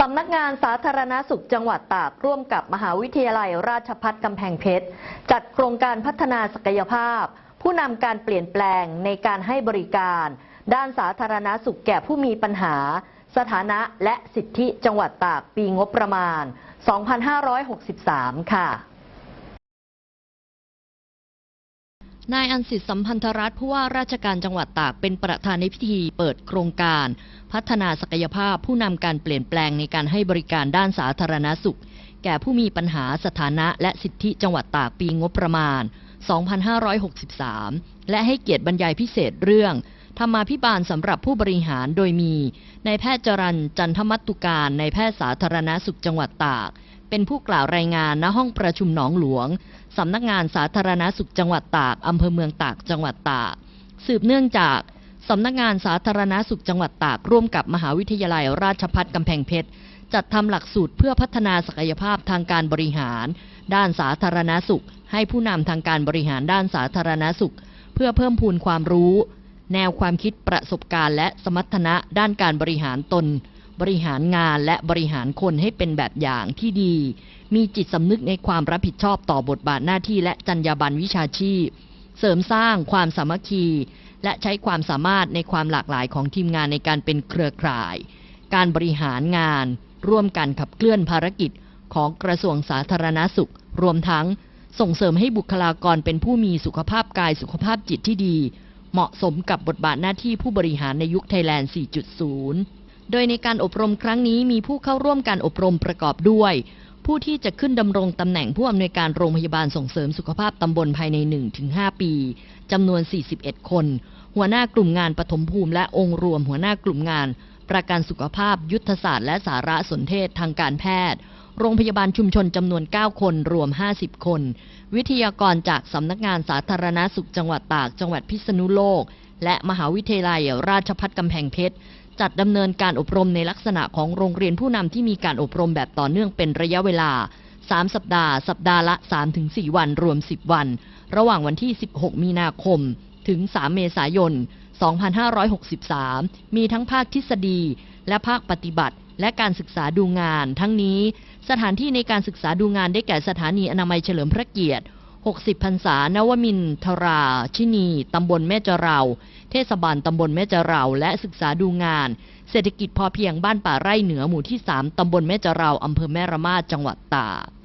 สำนักงานสาธารณสุขจังหวัดตากร่วมกับมหาวิทยาลัยราชพัฒกำแพงเพชร จัดโครงการพัฒนาศักยภาพ ผู้นำการเปลี่ยนแปลงในการให้บริการ ด้านสาธารณสุขแก่ผู้มีปัญหา สถานะและสิทธิจังหวัดตากปีงบประมาณ 2563 ค่ะ นายอันสิทธิ์สัมพันธรัฐผู้ว่าราชการจังหวัดตากเป็นประธานในพิธีเปิดโครงการ พัฒนาศักยภาพผู้นำการเปลี่ยนแปลงในการให้บริการด้านสาธารณสุข แก่ผู้มีปัญหาสถานะและสิทธิจังหวัดตากปีงบประมาณ 2563 และให้เกียรติบรรยายพิเศษเรื่องธรรมาภิบาลสำหรับผู้บริหารโดยมีนายแพทย์จรันจันทมัตตุการนายแพทย์สาธารณสุขจังหวัดตาก เป็นผู้กล่าวรายงานณห้องประชุมหนองหลวง สำนักงานสาธารณสุขจังหวัดตาก อำเภอเมืองตาก จังหวัดตาก สืบเนื่องจากสำนักงานสาธารณสุขจังหวัดตาก ร่วมกับมหาวิทยาลัยราชภัฏกำแพงเพชร จัดทำหลักสูตรเพื่อพัฒนาศักยภาพทางการบริหาร ด้านสาธารณสุข ให้ผู้นำทางการบริหารด้านสาธารณสุข เพื่อเพิ่มพูนความรู้ แนวความคิดประสบการณ์ และสมรรถนะด้านการบริหารตน บริหารงานและบริหารคนให้เป็นแบบอย่างที่ดี มีจิตสำนึกในความรับผิดชอบต่อบทบาทหน้าที่และจรรยาบรรณวิชาชีพ เสริมสร้างความสามัคคี และใช้ความสามารถในความหลากหลายของทีมงานในการเป็นเครือข่าย การบริหารงาน ร่วมกันขับเคลื่อนภารกิจของกระทรวงสาธารณสุข รวมทั้งส่งเสริมให้บุคลากรเป็นผู้มีสุขภาพกายสุขภาพจิตที่ดี เหมาะสมกับบทบาทหน้าที่ผู้บริหารในยุคไทยแลนด์ 4.0 โดยในการอบรมครั้งนี้มีผู้เข้าร่วมการอบรมประกอบด้วย ผู้ที่จะขึ้นดำรงตำแหน่งผู้อำนวยการโรงพยาบาลส่งเสริมสุขภาพตำบลภายใน 1-5 ปีจำนวน 41 คน หัวหน้ากลุ่มงานปฐมภูมิและองค์รวม หัวหน้ากลุ่มงาน ประกันสุขภาพ ยุทธศาสตร์และสารสนเทศทางการแพทย์ โรงพยาบาลชุมชนจำนวน 9 คนรวม 50 คน วิทยากรจากสำนักงานสาธารณาสุขจังหวัดตากจังหวัดพิษณุโลก และมหาวิทยาลัยราชภัฏกำแพงเพชร จัดดำเนินการอบรมในลักษณะของโรงเรียนผู้นำที่มีการอบรมแบบต่อเนื่องเป็นระยะเวลา 3 สัปดาห์ สัปดาห์ละ 3-4 วันรวม 10 วัน ระหว่างวันที่ 16 มีนาคม ถึง 3 เมษายน 2563 มีทั้งภาคทฤษฎี และภาคปฏิบัติ และการศึกษาดูงาน ทั้งนี้ สถานที่ในการศึกษาดูงานได้แก่สถานีอนามัยเฉลิมพระเกียรติ 60พรรษานวมินทราชินีตำบลแม่จเรา เทศบาลตำบลแม่จเราและศึกษาดูงาน เศรษฐกิจพอเพียงบ้านป่าไร่เหนือหมู่ที่ 3 ตำบลแม่จเราอำเภอแม่ระมาดจังหวัดตาก